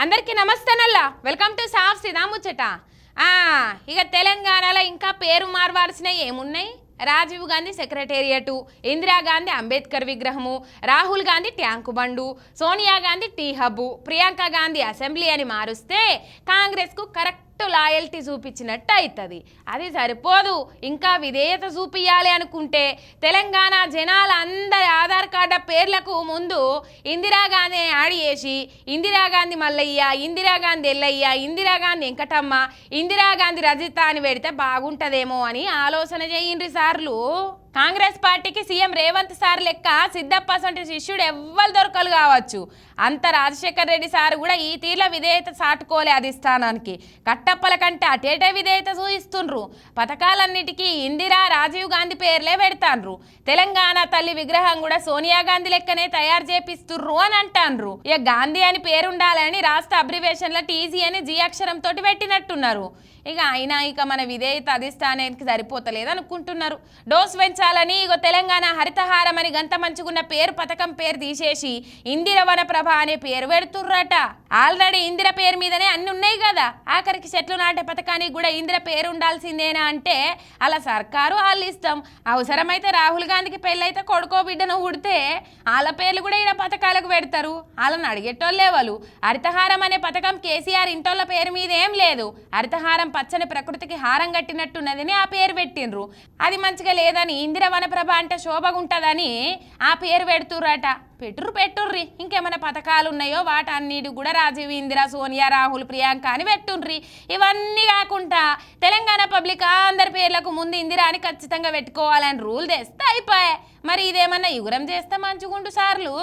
అందరికీ నమస్తేనల్లా welcome to సాఫ్ సిదా ముచ్చట. ఇక తెలంగాణలో ఇంకా పేరు మార్వాల్సిన ఏమున్నాయి? రాజీవ్ గాంధీ సెక్రటేరియటు ఇందిరాగాంధీ అంబేద్కర్ విగ్రహము Rahul Gandhi tank bund Sonia Gandhi T hub Priyanka Gandhi assembly అని మారుస్తే కాంగ్రెస్కు కరెక్ట్ లాయల్టీ చూపించినట్టు అవుతుంది అది సరిపోదు. ఇంకా విధేయత చూపియాలి అనుకుంటే తెలంగాణ జనాలు అందరి ఆధార్ కార్డు పేర్లకు ముందు ఇందిరాగాంధీ యాడ్ చేసి ఇందిరాగాంధీ మల్లయ్య ఇందిరాగాంధీ ఎల్లయ్య ఇందిరాగాంధీ వెంకటమ్మ ఇందిరాగాంధీ రజిత అని పెడితే బాగుంటుందేమో అని ఆలోచన చేయండి సార్లు. కాంగ్రెస్ పార్టీకి సీఎం రేవంత్ సార్ లెక్క సిద్ధప్ప సంటి శిష్యుడు ఎవ్వరు దొరకలు కావచ్చు. అంత రాజశేఖర్ రెడ్డి సార్ కూడా ఈ తీర్ల విధేయత సాటుకోలే అధిష్టానానికి. కట్టప్పల కంటే అటేటే విధేయత చూయిస్తుండ్రు పథకాలన్నిటికీ ఇందిరా రాజీవ్ గాంధీ పేర్లే పెడతాన్రు తెలంగాణ తల్లి విగ్రహం కూడా సోనియా గాంధీ లెక్కనే తయారు చేపిస్తుర్రు అని అంటాన్రు ఇక గాంధీ అని పేరుండాలని రాష్ట్ర అబ్రివేషన్ల టీజీ అని జీ అక్షరంతో పెట్టినట్టున్నారు. ఇక అయినా ఇక మన విధేయత అధిష్టానానికి సరిపోతలేదు అనుకుంటున్నారు డోస్ పెంచాలని ఇగో తెలంగాణ హరితహారం అని గంత మంచుకున్న పేరు పథకం పేరు తీసేసి ఇందిర వనప్రభ అనే పేరు పెడుతుర్రట. ఆల్రెడీ ఇందిర పేరు మీదనే అన్ని ఉన్నాయి కదా. ఆఖరికి చెట్లు నాటే పథకానికి కూడా ఇందిర పేరు ఉండాల్సిందేనా అంటే అలా సర్కారు వాళ్ళు ఇష్టం. అవసరమైతే రాహుల్ గాంధీకి పెళ్ళైతే కొడుకో బిడ్డను ఉడితే వాళ్ళ పేర్లు కూడా ఈయన పథకాలకు పెడతారు. వాళ్ళని అడిగేటోళ్ళే వాళ్ళు. హరితహారం అనే పథకం కేసీఆర్ ఇంటోళ్ళ పేరు మీద ఏం లేదు. హరితహారం పచ్చని ప్రకృతికి హారం కట్టినట్టున్నదని ఆ పేరు పెట్టిండ్రు. అది మంచిగా లేదని ఇందిర వనప్రభ అంటే శోభగుంటుందని ఆ పేరు పెడుతుర్రట. పెట్టుర్రు పెట్టుర్రి. ఇంకేమైనా పథకాలు ఉన్నాయో వాటన్నిటి కూడా రాజీవ్ ఇందిరా సోనియా రాహుల్ ప్రియాంక అని పెట్టుండ్రి. ఇవన్నీ కాకుండా తెలంగాణ పబ్లిక్ అందరి పేర్లకు ముందు ఇందిరా అని ఖచ్చితంగా పెట్టుకోవాలని రూల్ తెస్తే అయిపోయాయి. మరి ఇదేమన్నా యుగురం చేస్తే మంచిగుండు సార్లు?